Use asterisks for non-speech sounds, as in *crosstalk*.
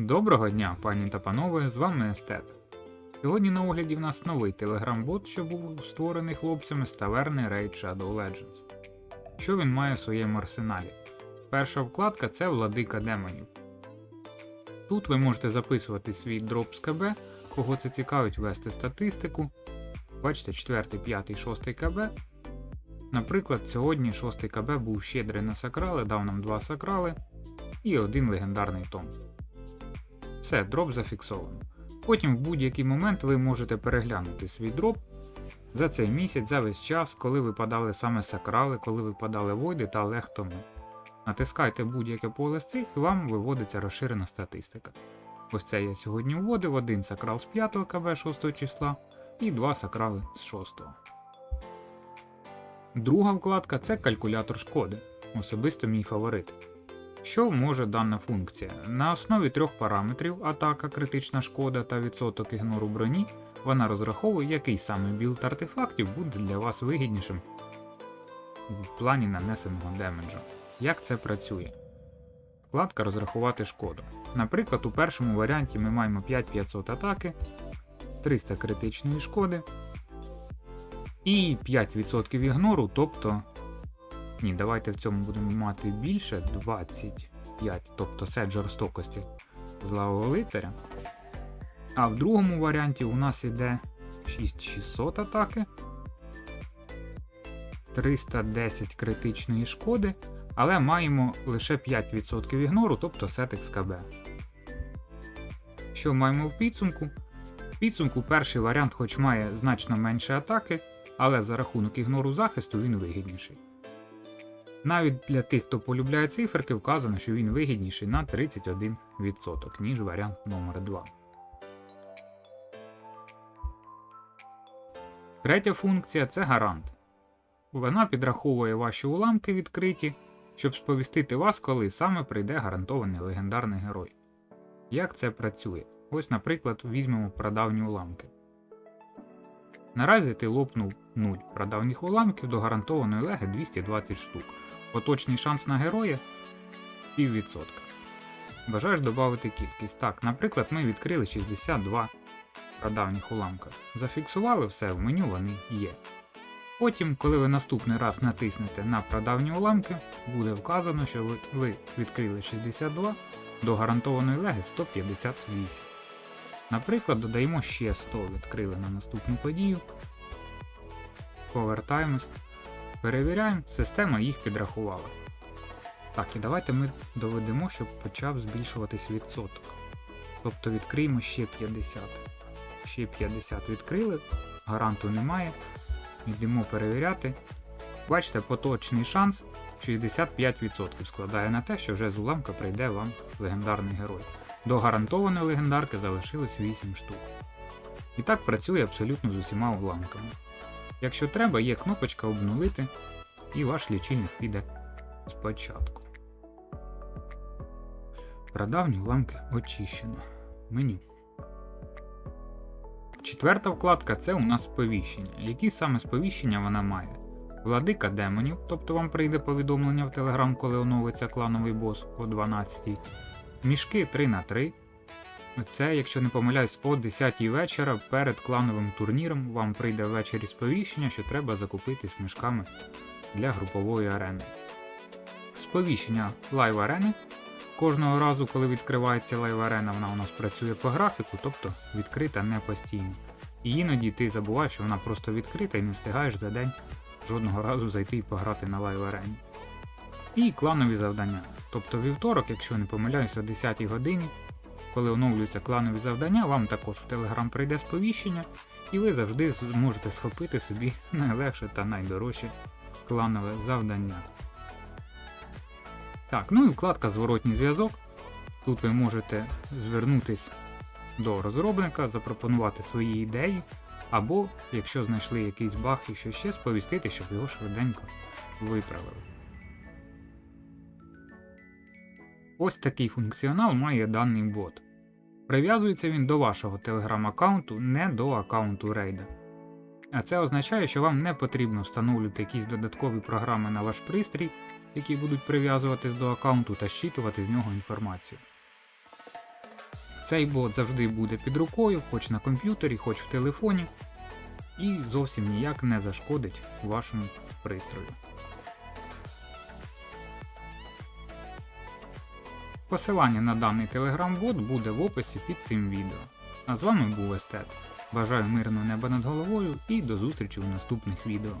Доброго дня, пані та панове, з вами Естет. Сьогодні на огляді в нас новий телеграм-бот, що був створений хлопцями з таверни Raid Shadow Legends. Що він має в своєму арсеналі? Перша вкладка це владика демонів. Тут ви можете записувати свій дроп з КБ, кого це цікавить, вести статистику. Бачите, 4, 5, 6 КБ. Наприклад, сьогодні 6 КБ був щедрий на сакрали, дав нам 2 сакрали і один легендарний том. Все, дроп зафіксовано. Потім в будь-який момент ви можете переглянути свій дроп за цей місяць, за весь час, коли випадали саме сакрали, коли випадали войди та лехтоми. Натискайте будь-яке поле з цих і вам виводиться розширена статистика. Ось це я сьогодні вводив один сакрал з 5 КБ 6 числа і два сакрали з 6. Друга вкладка це калькулятор шкоди. Особисто мій фаворит. Що може дана функція? На основі трьох параметрів атака, критична шкода та відсоток ігнору броні, вона розраховує, який саме білд артефактів буде для вас вигіднішим в плані нанесеного демеджу. Як це працює? Вкладка розрахувати шкоду. Наприклад, у першому варіанті ми маємо 5500 атаки, 300 критичної шкоди і 5% ігнору, тобто ні, давайте в цьому будемо мати більше 25, тобто сет жорстокості злавого лицаря. А в другому варіанті у нас іде 6600 атаки, 310 критичної шкоди, але маємо лише 5% ігнору, тобто сет XKB. Що маємо в підсумку? В підсумку перший варіант, хоч має значно менше атаки, але за рахунок ігнору захисту він вигідніший. Навіть для тих, хто полюбляє циферки, вказано, що він вигідніший на 31%, ніж варіант номер 2 Третя функція це гарант. Вона підраховує ваші уламки відкриті, щоб сповістити вас, коли саме прийде гарантований легендарний герой. Як це працює? Ось, наприклад, візьмемо прадавні уламки. Наразі ти лопнув 0 прадавніх уламків до гарантованої леги 220 штук. Поточний шанс на героя 1,5%. Бажаєш додати кількість. Так, наприклад, ми відкрили 62 прадавніх уламка. Зафіксували все, в меню вони є. Потім, коли ви наступний раз натиснете на прадавні уламки, буде вказано, що ви відкрили 62 до гарантованої леги 158. Наприклад, додаємо ще 100 відкрили на наступну подію. Повертаємось. Перевіряємо, система їх підрахувала. Так, і давайте ми доведемо, щоб почав збільшуватись відсоток. Тобто відкриємо ще 50. Ще 50 відкрили, гаранту немає. Йдемо перевіряти. Бачите, поточний шанс 65% складає на те, що вже з уламка прийде вам легендарний герой. До гарантованої легендарки залишилось 8 штук. І так працює абсолютно з усіма уламками. Якщо треба, є кнопочка обнулити, і ваш лічильник піде спочатку. Прадавні уламки очищено. Меню. Четверта вкладка це у нас сповіщення. Які саме сповіщення вона має? Владика демонів, тобто вам прийде повідомлення в Телеграм, коли оновиться клановий бос о 12 Мішки 3 на 3 Це, якщо не помиляюсь, о 10 вечора перед клановим турніром вам прийде ввечері сповіщення, що треба закупитись мішками для групової арени. Сповіщення лайв арени. Кожного разу, коли відкривається лайв арена, вона у нас працює по графіку, тобто відкрита не постійно. І іноді ти забуваєш, що вона просто відкрита і не встигаєш за день жодного разу зайти і пограти на лайв арені. І кланові завдання. Тобто вівторок, якщо не помиляюсь, о 10 годині, коли оновлюються кланові завдання, вам також в Telegram прийде сповіщення, і ви завжди зможете схопити собі *laughs* найлегше та найдорожче кланове завдання. Так, ну і вкладка Зворотній зв'язок. Тут ви можете звернутись до розробника, запропонувати свої ідеї, або, якщо знайшли якийсь баг і що ще, сповістити, щоб його швиденько виправили. Ось такий функціонал має даний бот. Прив'язується він до вашого телеграм-аккаунту, не до аккаунту рейда. А це означає, що вам не потрібно встановлювати якісь додаткові програми на ваш пристрій, які будуть прив'язуватись до аккаунту та щитувати з нього інформацію. Цей бот завжди буде під рукою, хоч на комп'ютері, хоч в телефоні, і зовсім ніяк не зашкодить вашому пристрою. Посилання на даний телеграм-бот буде в описі під цим відео. А з вами був Естет. Бажаю мирного неба над головою і до зустрічі у наступних відео.